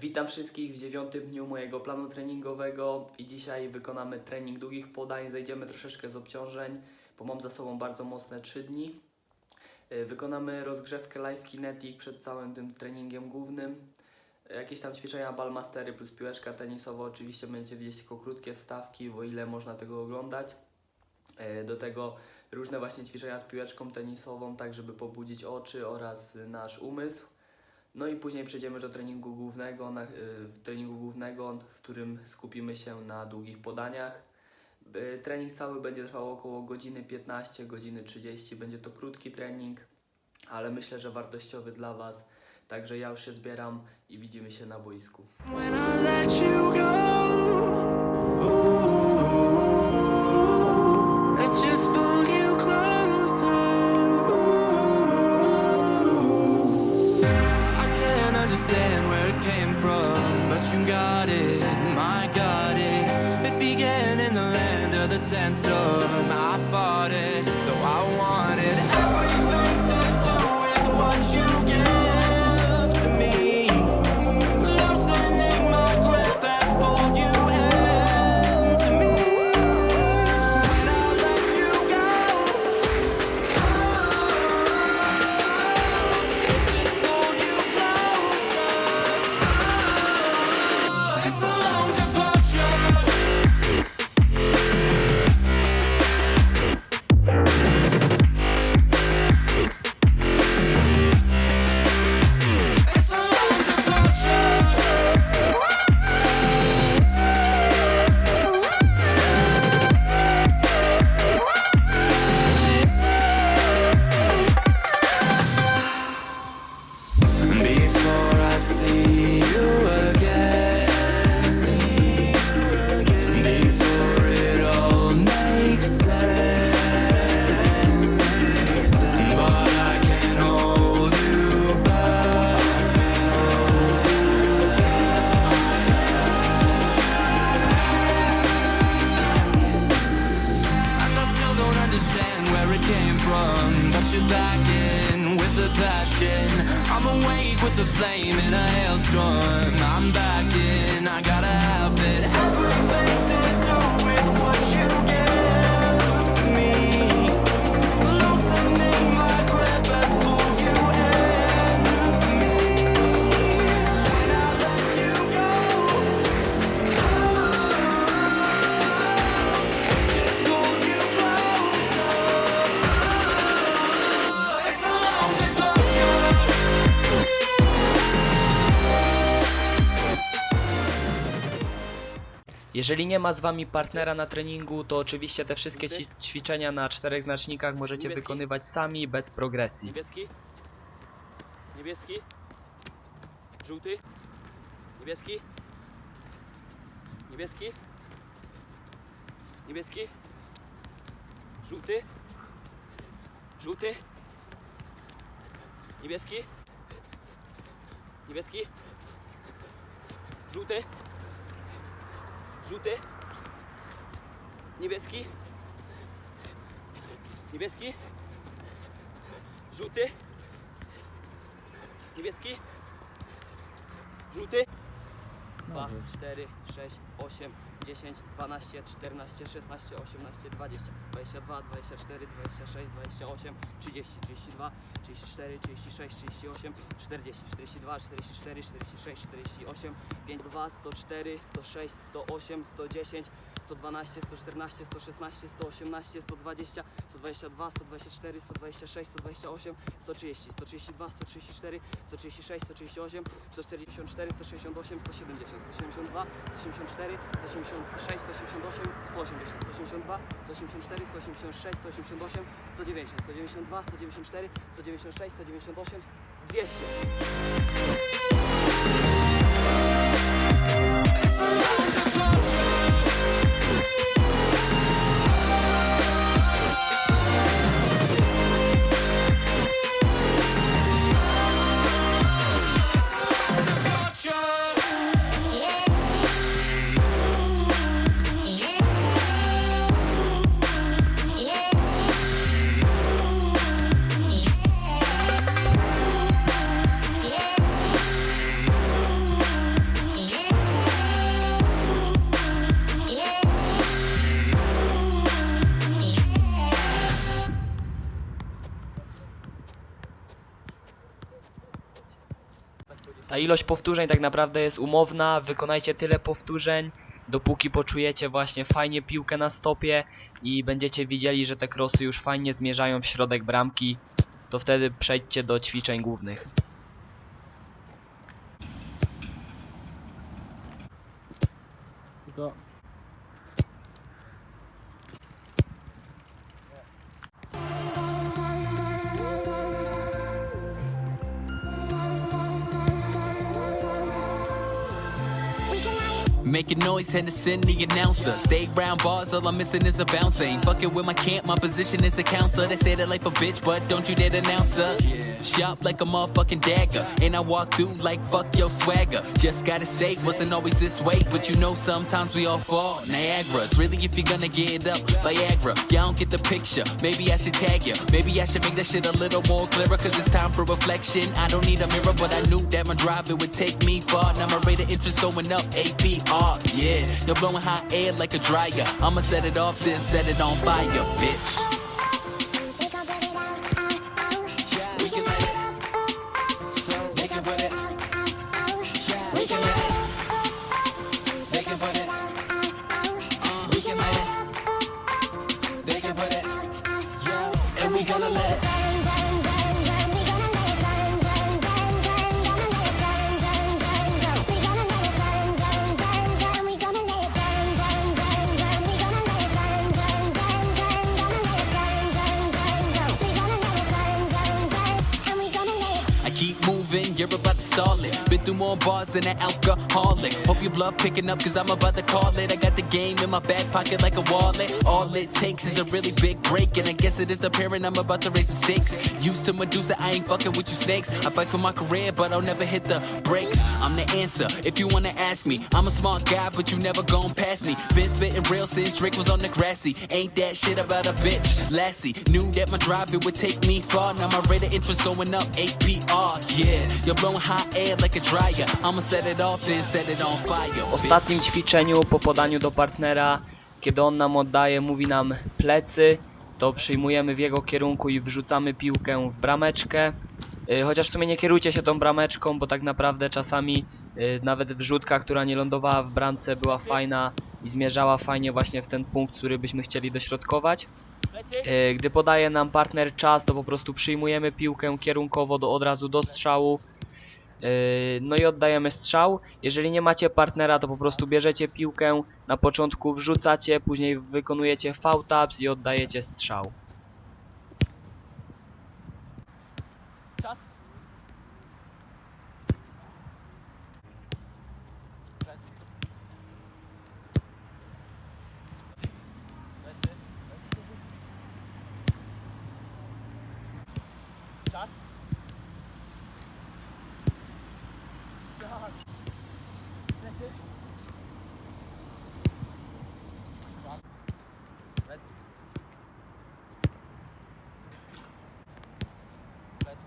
Witam wszystkich w dziewiątym dniu mojego planu treningowego i dzisiaj wykonamy trening długich podań, zejdziemy troszeczkę z obciążeń, bo mam za sobą bardzo mocne 3 dni. Y, Wykonamy rozgrzewkę Live Kinetic przed całym tym treningiem głównym. Jakieś tam ćwiczenia ballmastery plus piłeczka tenisowa, oczywiście będziecie widzieć tylko krótkie wstawki, o ile można tego oglądać. Y, Do tego różne właśnie ćwiczenia z piłeczką tenisową, tak żeby pobudzić oczy oraz nasz umysł. No i później przejdziemy do treningu głównego, na, y, w treningu głównego, w którym skupimy się na długich podaniach. Y, Trening cały będzie trwał około godziny 15, godziny 30. Będzie to krótki trening, ale myślę, że wartościowy dla Was. Także ja już się zbieram i widzimy się na boisku. Jeżeli nie ma z Wami partnera na treningu, to oczywiście te wszystkie ci ćwiczenia na czterech znacznikach możecie Niebieski. wykonywać sami bez progresji. Niebieski. Niebieski. Żółty. Niebieski. Niebieski. Niebieski. Żółty. Żółty. Niebieski. Niebieski. Żółty. Żółty. Niebieski. Niebieski. Żółty. Niebieski. Żółty. 2, 4, 6, 8, 10, 12, 14, 16, 18, 20, 22, 24, 26, 28, 30, 32, 34, 36, 38, 40, 42, 44, 46, 48, 52, 104, 106, 108, 110, 112, 114, 116, 118, 120, 122, 124, 126, 128, 130, 132, 134, 136, 138, 144, 168, 170, 172, 174, 176, 188, 180, 182, 184, 186, 188, 190, 192, 194, 196, 198, 200. Ta ilość powtórzeń tak naprawdę jest umowna, wykonajcie tyle powtórzeń, dopóki poczujecie właśnie fajnie piłkę na stopie i będziecie widzieli, że te krosy już fajnie zmierzają w środek bramki, to wtedy przejdźcie do ćwiczeń głównych. Tylko Making noise Henderson, the announcer. Stay round bars, all I'm missing is a bouncer. Ain't fucking with my camp, my position is a counselor. They say that life a bitch, but don't you dare denounce her. Shop like a motherfucking dagger. And I walk through like fuck your swagger. Just gotta say, wasn't always this way, but you know sometimes we all fall. Niagara's really if you're gonna get up. Viagra, y'all don't get the picture. Maybe I should tag you. Maybe I should make that shit a little more clearer, cause it's time for reflection. I don't need a mirror, but I knew that my drive it would take me far. Now my rate of interest going up, APR, yeah. You're blowing hot air like a dryer. I'ma set it off, then set it on fire, bitch. solid through more bars than an alcoholic. Hope your blood picking up, cause I'm about to call it. I got the game in my back pocket like a wallet. All it takes is a really big break, and I guess it is the parent I'm about to raise the stakes. Used to Medusa, I ain't fucking with you snakes. I fight for my career, but I'll never hit the brakes. I'm the answer, if you wanna ask me. I'm a smart guy, but you never gone past me. Been spitting real since Drake was on the grassy. Ain't that shit about a bitch, Lassie. Knew that my drive, it would take me far. Now my rate of interest going up, APR, yeah. You're blowing hot air like a dryer. I'ma set it off, then set it on fire. W ostatnim ćwiczeniu po podaniu do partnera, kiedy on nam oddaje, mówi nam plecy, to przyjmujemy w jego kierunku i wrzucamy piłkę w brameczkę. Y, Chociaż w sumie nie kierujcie się tą brameczką, bo tak naprawdę czasami y, nawet wrzutka, która nie lądowała w bramce była fajna i zmierzała fajnie właśnie w ten punkt, który byśmy chcieli dośrodkować. Y, Gdy podaje nam partner czas, to po prostu przyjmujemy piłkę kierunkowo do, od razu do strzału. Yy, No i oddajemy strzał. Jeżeli nie macie partnera, to po prostu bierzecie piłkę, na początku wrzucacie, później wykonujecie foul-taps i oddajecie strzał. Czas. Plecy. Plecy. Czas. Plecy. Plecy. Plecy.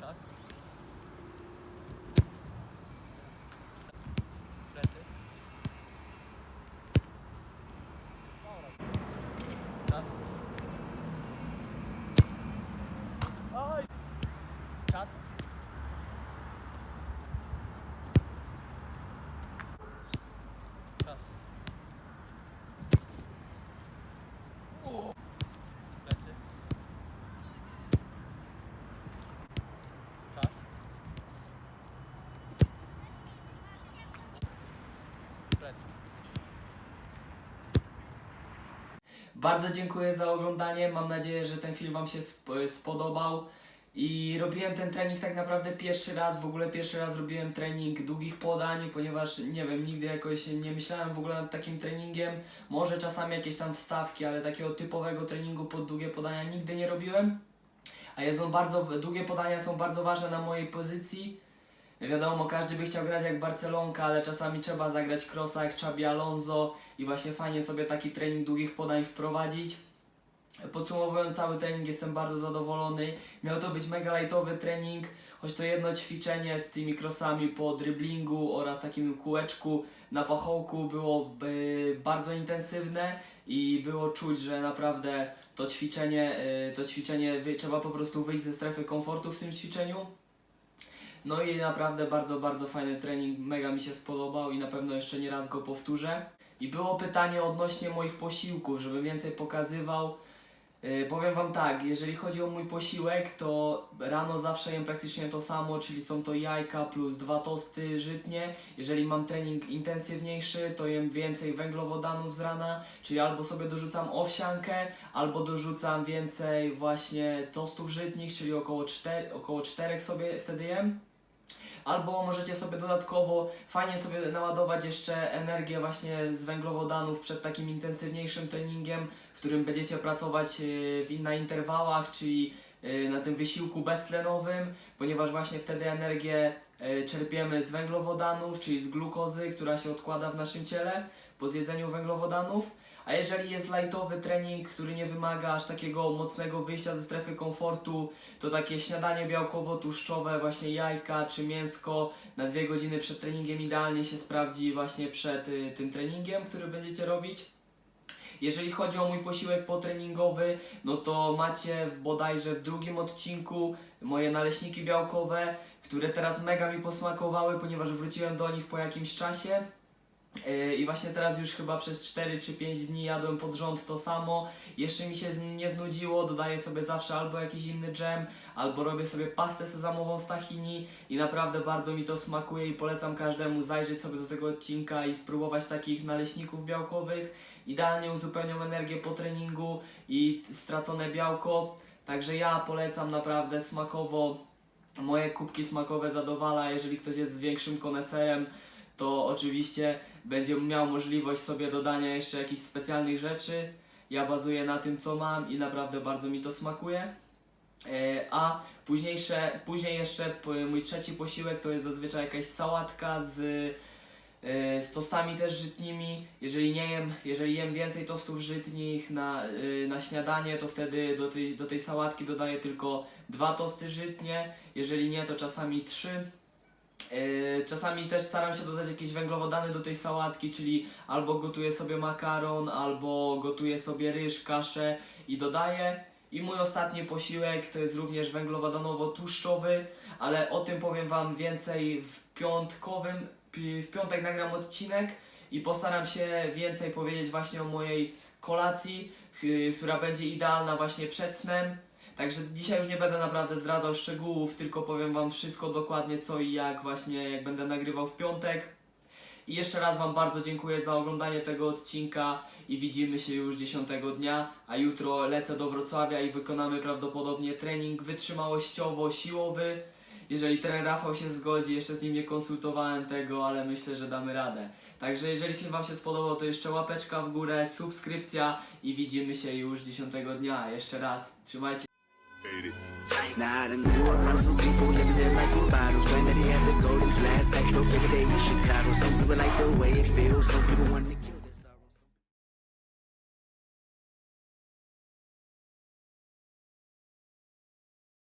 Czas. Plecy. Czas. Oj! Czas. Czas. Plecy. Czas. Plecy. Bardzo dziękuję za oglądanie. Mam nadzieję, że ten film Wam się sp- spodobał. I robiłem ten trening tak naprawdę pierwszy raz, w ogóle pierwszy raz robiłem trening długich podań, ponieważ nie wiem, nigdy jakoś nie myślałem w ogóle nad takim treningiem. Może czasami jakieś tam wstawki, ale takiego typowego treningu pod długie podania nigdy nie robiłem. A jest on bardzo, długie podania są bardzo ważne na mojej pozycji. Wiadomo, każdy by chciał grać jak Barcelonka, ale czasami trzeba zagrać crossa jak Xabi Alonso i właśnie fajnie sobie taki trening długich podań wprowadzić. Podsumowując cały trening, jestem bardzo zadowolony. Miał to być mega lightowy trening, choć to jedno ćwiczenie z tymi crossami po driblingu oraz takim kółeczku na pachołku było y, bardzo intensywne i było czuć, że naprawdę to ćwiczenie, y, to ćwiczenie trzeba po prostu wyjść ze strefy komfortu w tym ćwiczeniu. No i naprawdę bardzo, bardzo fajny trening, mega mi się spodobał i na pewno jeszcze nie raz go powtórzę. I było pytanie odnośnie moich posiłków, żebym więcej pokazywał. Yy, powiem Wam tak, jeżeli chodzi o mój posiłek, to rano zawsze jem praktycznie to samo, czyli są to jajka plus dwa tosty żytnie. Jeżeli mam trening intensywniejszy, to jem więcej węglowodanów z rana, czyli albo sobie dorzucam owsiankę, albo dorzucam więcej właśnie tostów żytnich, czyli około 4, około 4 sobie wtedy jem. Albo możecie sobie dodatkowo fajnie sobie naładować jeszcze energię właśnie z węglowodanów przed takim intensywniejszym treningiem, w którym będziecie pracować yy, na interwałach, czyli yy, na tym wysiłku beztlenowym, ponieważ właśnie wtedy energię yy, czerpiemy z węglowodanów, czyli z glukozy, która się odkłada w naszym ciele po zjedzeniu węglowodanów. A jeżeli jest lightowy trening, który nie wymaga aż takiego mocnego wyjścia ze strefy komfortu, to takie śniadanie białkowo-tłuszczowe, właśnie jajka czy mięsko na dwie godziny przed treningiem idealnie się sprawdzi właśnie przed y, tym treningiem, który będziecie robić. Jeżeli chodzi o mój posiłek potreningowy, no to macie w bodajże w drugim odcinku moje naleśniki białkowe, które teraz mega mi posmakowały, ponieważ wróciłem do nich po jakimś czasie. Yy, I właśnie teraz już chyba przez 4 czy 5 dni jadłem pod rząd to samo. Jeszcze mi się z- nie znudziło, dodaję sobie zawsze albo jakiś inny dżem, albo robię sobie pastę sezamową z tahini i naprawdę bardzo mi to smakuje i polecam każdemu zajrzeć sobie do tego odcinka i spróbować takich naleśników białkowych. Idealnie uzupełnią energię po treningu i stracone białko. Także ja polecam naprawdę smakowo. Moje kubki smakowe zadowala, jeżeli ktoś jest większym koneserem, to oczywiście będzie miał możliwość sobie dodania jeszcze jakichś specjalnych rzeczy. Ja bazuję na tym, co mam i naprawdę bardzo mi to smakuje. E, A późniejsze, później jeszcze mój trzeci posiłek to jest zazwyczaj jakaś sałatka z, e, z tostami też żytnimi. Jeżeli nie jem, jeżeli jem więcej tostów żytnich na, e, na śniadanie, to wtedy do tej, do tej sałatki dodaję tylko dwa tosty żytnie. Jeżeli nie, to czasami trzy. Yy, Czasami też staram się dodać jakieś węglowodany do tej sałatki, czyli albo gotuję sobie makaron, albo gotuję sobie ryż, kaszę i dodaję. I mój ostatni posiłek to jest również węglowodanowo-tłuszczowy, ale o tym powiem Wam więcej w piątkowym, pi- w piątek nagram odcinek i postaram się więcej powiedzieć właśnie o mojej kolacji, ch- która będzie idealna właśnie przed snem. Także dzisiaj już nie będę naprawdę zdradzał szczegółów, tylko powiem Wam wszystko dokładnie co i jak właśnie jak będę nagrywał w piątek. I jeszcze raz Wam bardzo dziękuję za oglądanie tego odcinka i widzimy się już 10 dnia, a jutro lecę do Wrocławia i wykonamy prawdopodobnie trening wytrzymałościowo-siłowy. Jeżeli trener Rafał się zgodzi, jeszcze z nim nie konsultowałem tego, ale myślę, że damy radę. Także jeżeli film Wam się spodobał, to jeszcze łapeczka w górę, subskrypcja i widzimy się już 10 dnia. Jeszcze raz, trzymajcie Now I done grew up around some people living their life in bottles. Granddaddy had the golden flask, backed up every day in Chicago. Some people like the way it feels, some people want to kill.